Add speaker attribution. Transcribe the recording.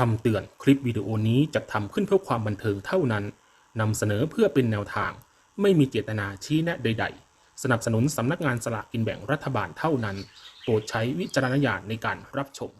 Speaker 1: คำเตือนคลิปวิดีโอนี้จะทำขึ้นเพื่อความบันเทิงเท่านั้น นำเสนอเพื่อเป็นแนวทาง ไม่มีเจตนาชี้แนะใด ๆ สนับสนุนสำนักงานสลากกินแบ่งรัฐบาลเท่านั้น โปรดใช้วิจารณญาณในการรับชม